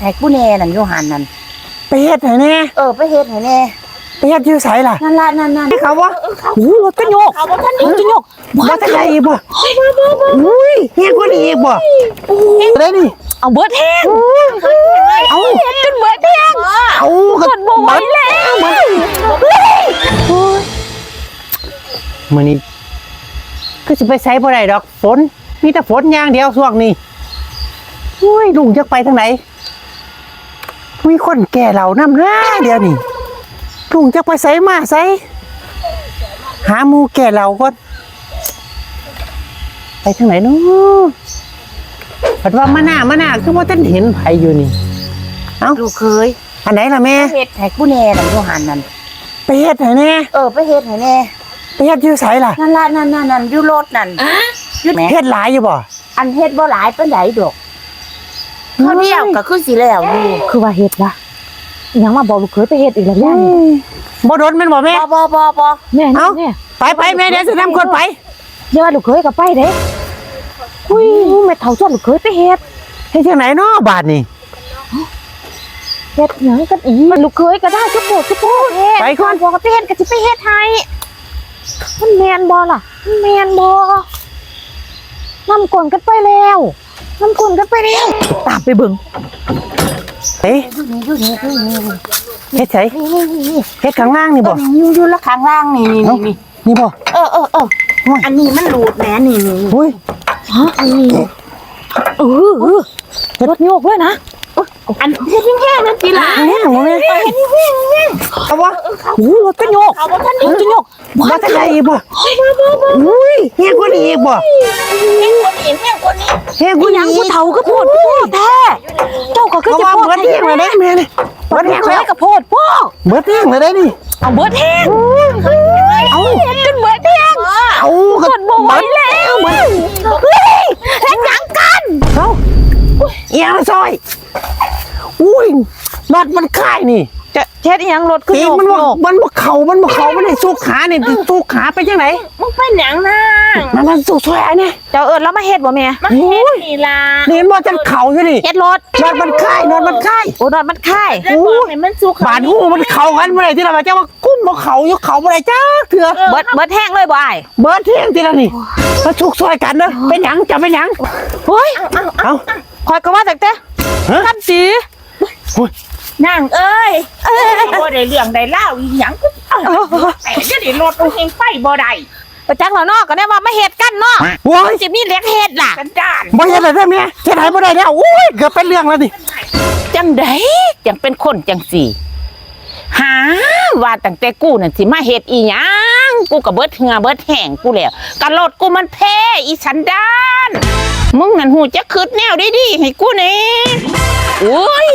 ให้กูแน่นั่นอยู่หันนั่นไปเฮ็ดให้แน่เออไปเฮ็ดให้แน่ไปเฮ็ดอยู่ไสล่ะนั่นล่ะนั่นนั่นให้เขาวะโอ้รถกระโยกเขาบ่ทันรถกระโยกบ่ทันได้อีกบ่อุ้ยเฮ็ดกว่านี้อีกบ่ได้นี่เอาเบิดแห้งเอาเฮ็ดจนเบิดแห้งเอาก็ทนบ่ไหวแล้วมื้อนี้ก็สิไปไสบ่ได้ดอกฝนมีแต่ฝนอย่างเดียวช่วงนี้อุ้ยลุงจักไปทางไหน มีคนแก่เหล่านำหน้าเดียวนี่ลุงจักไปไสมาไสหาหมู่แก่เหล่าก่อนไปทางไหนเนาะปัดว่ามาหน้ามาหน้าคือว่าท่านเห็นไผอยู่นี่ เอ้าลูกเคยอันไหนล่ะแม่ไปเฮ็ดให้กูแน่นั่นอยู่หันนั่นไปเฮ็ดให้แน่เออไปเฮ็ดให้แน่ไปเฮ็ดอยู่ไสล่ะนั่นล่ะนั่นนั่นนั่นอยู่รถนั่นอยู่แหมเฮ็ดหลายอยู่บ่อันเฮ็ดบ่หลายปานใดดอกเขาเดียวก็คือสิแล้วอยู่คือว่าเฮ็ดละอิหยังมาบอกลูกเคยไปเฮ็ดอีกแล้วย่านี่บ่โดนแม่นบ่แม่บ่บ่บ่บ่แม่เอ้านี่แม่ไปไปแม่เดี๋ยวสินำคนไปอย่าว่าลูกเคยก็ไปเด้อุ้ยแม่เฒ่าชวนลูกเคยไปเฮ็ดเฮ็ดจังไหนเนาะบาดนี่เฮ็ดหยังกันอีลูกเคยก็ได้ชุบโบดชุบโบดเฮ็ดไปก่อนบอกกับไปเฮ็ดก็สิไปเฮ็ดให้มันแม่นบ่ล่ะมันแม่นบ่นำกลนกันไปแล้ว นำกลนกันไปแล้วตามไปเบิ่งเอ๊ะอยู่นี่อยู่นี่อยู่นี่เฮ็ดไสนี่นี่นี่เฮ็ดข้างล่างนี่ต้บ่นอยู่อยู่ละข้างล่างนี่นี่เอ้านี่นี่บ่เออเออเออโอ้ยอันนี้มันหลุดแหมนี่นี่นี่อุ้ยฮะอันนี้เออเออรถโยกด้วยนะอันเฮ็ดแห้งๆนั่นสิล่ะแม่งบ่แม่เฮ็ดแห้งๆแห้งเอาวะโอ้รถกระโยกเขาบ่ทันรถกระโยกบ่ทันได้อีกบ่อุ้ยเฮ็ดกว่านี้อีกบ่แห้งคนนี้แห้งคนนี้เฮ็ดกอีว่า หยันี้งผู้เฒ่าก็โพดโพดแท้เจ้าก็คือเขาจะว่าโพดเบิดเที่ยงแล้วเด้แม่นี่เบิดเบิเที่ยงเคแล้ยวกับโพดพ่อเบิดเที่ยงแล้วเด้นี่เอาเบิดแห้งเอ้าเฮ็ดจนเบิดแห้งเอ้าก็ทนบ่ไหวแล้วเฮ้ยเฮ็ดหยังกันเอ้าเอียงซอยอุ้ยรถมันคายนี่จะ เฮ็ดอีหยังรถคือปีโยกกมันโยบ่กมันบ่เข่ามันบ่เข่ามันได้สู้ขานี่สู้ขาไปจังไหนมึงเป็นหยังนางนั่นนั่นสู้ซอยอันนี้เจ้าเอิ้นแล้วมาเฮ็ดบ่แม่มาเฮ็ดนี่ล่ะนี่เห็นบ่จังเข่าอยู่นี่เฮ็ดรถนอนมันคายนอนมันคาย โอ้รถมันค่ายแล้วบอกให้มันสุกบาดหูมันเข่ากันเมื่อไหร่ที่เรามาจะว่ากุ้มบ่เข่าอยู่เข่าเมื่อไหร่จ้าเถื่อเบิดเบิดแห้งเลยบ่อ้ายเบิร์ดเที่ยงทีละนี่มาชุกซอยกันเด้อเป็นหยังจะเป็นหยังเฮ้ยเอ้าคอยก็ว่าแต่แต่ฮะ กันสี นางเอ้ยเอ้ยบ่ได้เรื่องได้เล่าวอีหยังก็เอาแต่จะได้รถเอาเองไปบ่ได้ไปจักแล้วเนาะก็ได้ว่ามาเฮ็ดกันเนาะโว้ยสิมีเล็กเฮ็ดล่ะกันดานบ่เห็นอะไรได้ไหมเฮ็ดไหนบ่ได้แล้วโอ้ยเกือบเป็นเรื่องแล้วนี่จังไดจังเป็นคนจังสี่ หาว่าตั้งแต่กูน่ะสิมาเฮ็ดอีหยังกูก็เบิดเหงาเบิดแห้งกูแล้วกะรถกูมันแพ้อีสันดานมึงนั่นหูจะคืดแนวได้ดีๆให้กูแหน่โอ้ย